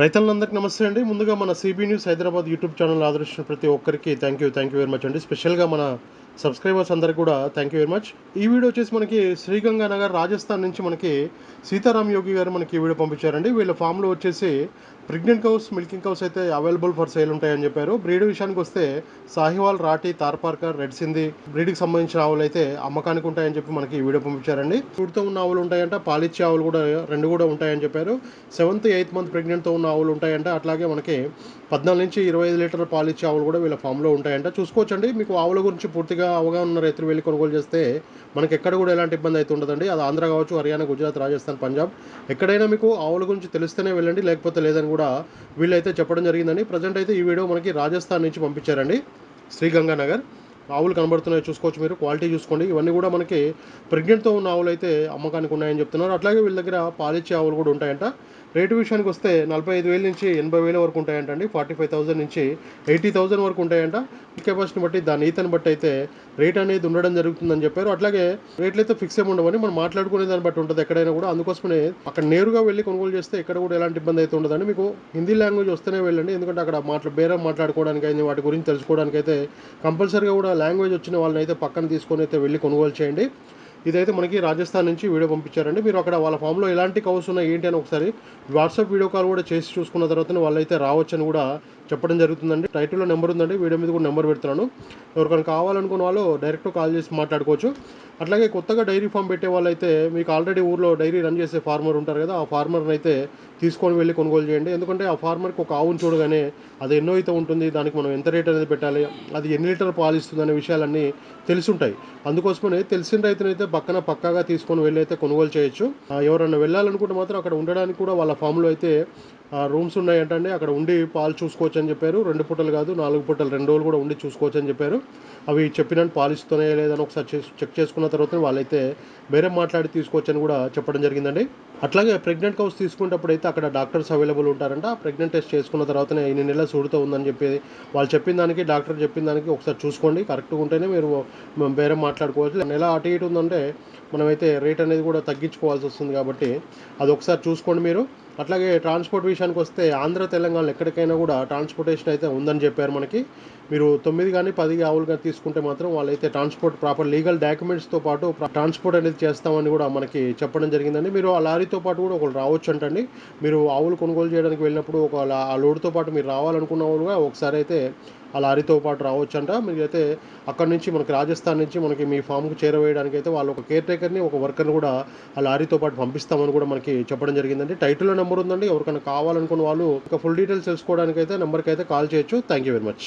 రైతులందరికీ నమస్తే అండి. ముందుగా మన CB news Hyderabad YouTube channel ఆదరించిన ప్రతి ఒక్కరికి thank you thank you very much అండి. స్పెషల్గా మన సబ్స్క్రైబర్స్ అందరికీ కూడా థ్యాంక్ యూ వెరీ మచ్ ఈ వీడియో వచ్చేసి మనకి శ్రీగంగా నగర్ రాజస్థాన్ నుంచి మనకి సీతారాం యోగి గారు మనకి ఈ వీడియో పంపించారండి. వీళ్ళ ఫామ్లో వచ్చేసి ప్రెగ్నెంట్ కౌస్ మిల్కింగ్ కౌస్ అయితే అవైలబుల్ ఫర్ సేల్ ఉంటాయని చెప్పారు. బ్రీడ్ విషయానికి వస్తే సాహివాల్ రాటి తార్పార్కర్ రెడ్ సింధి బ్రీడ్కి సంబంధించిన ఆవులు అయితే అమ్మకానికి ఉంటాయని చెప్పి మనకి ఈ వీడియో పంపించారండి. చూడుతో ఉన్న ఆవులు ఉంటాయంట పాలిచ్చే ఆవులు కూడా రెండు కూడా ఉంటాయని చెప్పారు. సెవెంత్ ఎయిత్ మంత్ ప్రెగ్నెంట్తో ఉన్న ఆవులు ఉంటాయంట. అట్లాగే మనకి పద్నాలుగు నుంచి ఇరవై ఐదు లీటర్ల పాలిచ్చే ఆవులు కూడా వీళ్ళ ఫామ్లో ఉంటాయంట. చూసుకోవచ్చండి. మీకు ఆవుల గురించి పూర్తిగా అవగాహన ఉన్న రైతులు వెళ్ళి కొనుగోలు చేస్తే మనకి ఎక్కడ కూడా ఎలాంటి ఇబ్బంది అయితే ఉండదండి. అది ఆంధ్ర కావచ్చు హర్యానా గుజరాత్ రాజస్థాన్ పంజాబ్. ఎక్కడైనా మీకు ఆవుల గురించి తెలిస్తేనే వెళ్ళండి లేకపోతే లేదని కూడా వీళ్ళైతే చెప్పడం జరిగిందండి. ప్రజెంట్ అయితే ఈ వీడియో మనకి రాజస్థాన్ నుంచి పంపించారండి. శ్రీగంగానగర్. ఆవులు కనబడుతున్నాయి చూసుకోవచ్చు మీరు. క్వాలిటీ చూసుకోండి. ఇవన్నీ కూడా మనకి ప్రెగ్నెంట్తో ఉన్న ఆవులు అయితే అమ్మకానికి ఉన్నాయని చెప్తున్నారు. అట్లాగే వీళ్ళ దగ్గర పాలిచ్చే ఆవులు కూడా ఉంటాయంట. రేటు విషయానికి వస్తే నలభై ఐదు వేల నుంచి ఎనభై వేల వరకు ఉంటాయంటండి. ఫార్టీ ఫైవ్ థౌసండ్ నుంచి ఎయిటీ థౌసండ్ వరకు ఉంటాయంట. కెపాసిటీని బట్టి దాని ఈతని బట్టి అయితే రేట్ అనేది ఉండడం జరుగుతుందని చెప్పారు. అట్లాగే రేట్లు అయితే ఫిక్స్ ఏమి ఉండవని మనం మాట్లాడుకునే దాన్ని బట్టి ఉంటుంది ఎక్కడైనా కూడా. అందుకోసమే అక్కడ నేరుగా వెళ్ళి కొనుగోలు చేస్తే ఎక్కడ కూడా ఎలాంటి ఇబ్బంది అయితే ఉండదండి. మీకు హిందీ లాంగ్వేజ్ వస్తేనే వెళ్ళండి. ఎందుకంటే అక్కడ మాట్లా బేరం మాట్లాడుకోవడానికి వాటి గురించి తెలుసుకోవడానికి అయితే కంపల్సరీగా కూడా లాంగ్వేజ్ వచ్చిన వాళ్ళని అయితే పక్కన తీసుకొని అయితే వెళ్ళి కొనుగోలు చేయండి. ఇదైతే మనకి రాజస్థాన్ నుంచి వీడియో పంపించారండి. మీరు అక్కడ వాళ్ళ ఫామ్లో ఎలాంటి కౌస్ ఉన్నాయి ఏంటి అని ఒకసారి వాట్సాప్ వీడియో కాల్ కూడా చేసి చూసుకున్న తర్వాత వాళ్ళైతే రావచ్చని కూడా చెప్పడం జరుగుతుందండి. టైటిల్లో నెంబర్ ఉందండి వీడియో మీద కూడా నెంబర్ పెడుతున్నాను. ఎవరికైనా కావాలనుకున్న వాళ్ళు డైరెక్ట్ కాల్ చేసి మాట్లాడుకోవచ్చు. అట్లాగే కొత్తగా డైరీ ఫామ్ పెట్టే వాళ్ళైతే మీకు ఆల్రెడీ ఊర్లో డైరీ రన్ చేసే ఫార్మర్ ఉంటారు కదా ఆ ఫార్మర్ని అయితే తీసుకొని వెళ్ళి కొనుగోలు చేయండి. ఎందుకంటే ఆ ఫార్మర్కి ఒక ఆవును చూడగానే అది ఎన్నో అయితే ఉంటుంది దానికి మనం ఎంత రేట్ అనేది పెట్టాలి అది ఎన్ని లీటర్ పాలిస్తుంది అనే విషయాలన్నీ తెలుసుంటాయి. అందుకోసమనే తెలిసిన రైతునైతే పక్కన పక్కాగా తీసుకొని వెళ్ళి అయితే కొనుగోలు చేయొచ్చు. ఎవరైనా ఎవరన్నా వెళ్ళాలనుకుంటే మాత్రం అక్కడ ఉండడానికి కూడా వాళ్ళ ఫామ్లో అయితే రూమ్స్ ఉన్నాయంటండి. అక్కడ ఉండి పాలు చూసుకోవచ్చు అని చెప్పారు. రెండు పూటలు కాదు నాలుగు పూటలు రెండు రోజులు కూడా ఉండి చూసుకోవచ్చు అని చెప్పారు. అవి చెప్పినట్టు పాలిస్తున్నాయా లేదని ఒకసారి చెక్ చేసుకున్న తర్వాత వాళ్ళైతే వేరే మాట్లాడి తీసుకోవచ్చని కూడా చెప్పడం జరిగిందండి. అట్లాగే ప్రెగ్నెంట్ కౌస్ తీసుకునేటప్పుడు అయితే అక్కడ డాక్టర్స్ అవైలబుల్ ఉంటారంట. ఆ ప్రెగ్నెంట్ టెస్ట్ చేసుకున్న తర్వాతనే ఇన్ని నెలల సూడుతో ఉందని చెప్పి వాళ్ళు చెప్పిన దానికి డాక్టర్ చెప్పిన దానికి ఒకసారి చూసుకోండి. కరెక్ట్గా ఉంటేనే మీరు వేరే మాట్లాడుకోవచ్చు. నెల అటు ఇటు ఉందంటే మనమైతే రేట్ అనేది కూడా తగ్గించుకోవాల్సి వస్తుంది కాబట్టి అది ఒకసారి చూసుకోండి మీరు. అట్లాగే ట్రాన్స్పోర్ట్ విషయానికి వస్తే ఆంధ్ర తెలంగాణ ఎక్కడికైనా కూడా ట్రాన్స్పోర్టేషన్ అయితే ఉందని చెప్పారు మనకి. మీరు తొమ్మిది కానీ పది ఆవులు కానీ తీసుకుంటే మాత్రం వాళ్ళైతే ట్రాన్స్పోర్ట్ ప్రాపర్ లీగల్ డాక్యుమెంట్స్తో పాటు ట్రాన్స్పోర్ట్ అనేది చేస్తామని కూడా మనకి చెప్పడం జరిగిందండి. మీరు ఆ లారీతో పాటు కూడా ఒకరు రావచ్చు అంటండి. మీరు ఆవులు కొనుగోలు చేయడానికి వెళ్ళినప్పుడు ఒక ఆ లోడ్తో పాటు మీరు రావాలనుకున్న వాళ్ళుగా ఒకసారి అయితే ఆ లారీతో పాటు రావచ్చు అంట మీరైతే అక్కడ నుంచి మనకి రాజస్థాన్ నుంచి మనకి మీ ఫామ్కి చేరవేయడానికి అయితే వాళ్ళు ఒక కేర్ టేకర్ని ఒక వర్కర్ని కూడా ఆ లారీతో పాటు పంపిస్తామని కూడా మనకి చెప్పడం జరిగిందండి. టైటిల్లో నెంబర్ ఉందండి. ఎవరికైనా కావాలనుకున్న వాళ్ళు ఇంకా ఫుల్ డీటెయిల్స్ తెలుసుకోవడానికి అయితే నెంబర్కి అయితే కాల్ చేయొచ్చు. Thank you very much.